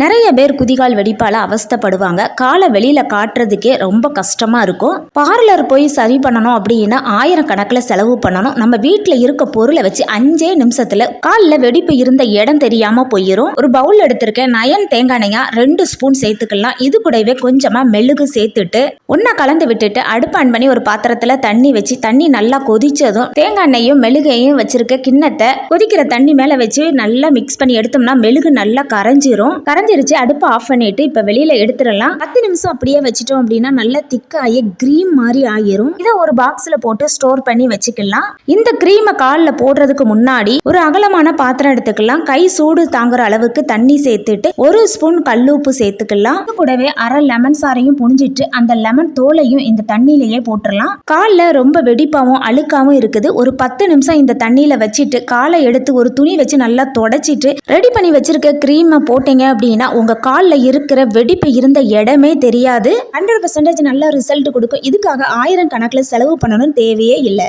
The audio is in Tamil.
நிறைய பேர் குதிகால் வெடிப்பால அவஸ்தைப்படுவாங்க. காலை வெளியில காட்டுறதுக்கே ரொம்ப கஷ்டமா இருக்கும். பார்லர் போய் சரி பண்ணணும் அப்படின்னா ஆயிரம் கணக்கில் செலவு பண்ணணும். நம்ம வீட்டில் இருக்க பொருளை வச்சு அஞ்சே நிமிஷத்துல காலில் வெடிப்பு இருந்த இடம் தெரியாம போயிடும் ஒரு பவுல் எடுத்திருக்கேன். நயன் தேங்காய் எண்ணெயா ரெண்டு ஸ்பூன் சேர்த்துக்கலாம். இது கூடவே கொஞ்சமா மெழுகு சேர்த்துட்டு ஒன்னா கலந்து விட்டுட்டு அடுப்பு ஆன் பண்ணி ஒரு பாத்திரத்துல தண்ணி வச்சு தண்ணி நல்லா கொதிச்சதும் தேங்காய் எண்ணெயும் மெழுகையும் வச்சிருக்க கிண்ணத்தை கொதிக்கிற தண்ணி மேல வச்சு நல்லா மிக்ஸ் பண்ணி எடுத்தோம்னா மெழுகு நல்லா கரைஞ்சிரும். கரைஞ்சிருச்சு அடுப்பை ஆஃப் பண்ணிட்டு இப்ப வெளியில எடுத்துடலாம். பத்து நிமிஷம் அப்படியே வச்சிட்டோம் அப்படின்னா நல்லா திக்காகி க்ரீம் மாதிரி ஆகிரும் இதை ஒரு பாக்ஸ்ல போட்டு ஸ்டோர் பண்ணி வச்சுக்கலாம். இந்த க்ரீமை காலில் போடுறதுக்கு முன்னாடி ஒரு அகலமான பாத்திரம் எடுத்துக்கலாம். கை சூடு தாங்குற அளவுக்கு தண்ணி சேர்த்துட்டு ஒரு ஸ்பூன் கல்லுப்பு சேர்த்துக்கலாம். இது கூடவே அரை லெமன் சாரையும் புழிஞ்சிட்டு அந்த லெமன் தோலையும் இந்த தண்ணியிலேயே போட்டுடலாம். காலில் ரொம்ப வெடிப்பாவும் அழுக்காவும் இருக்குது. ஒரு பத்து நிமிஷம் இந்த தண்ணியில வச்சுட்டு காலை எடுத்து ஒரு துணி வச்சு நல்லா தொடச்சிட்டு ரெடி பண்ணி வச்சிருக்க க்ரீமை போட்டீங்க அப்படின்னு உங்க காலில் இருக்கிற வெடிப்பு இருந்த இடமே தெரியாது. ஹண்ட்ரட் பர்சன்டேஜ் நல்ல ரிசல்ட் கொடுக்கும். இதுக்காக ஆயிரம் கணக்கில் செலவு பண்ணணும்னு தேவையே இல்லை.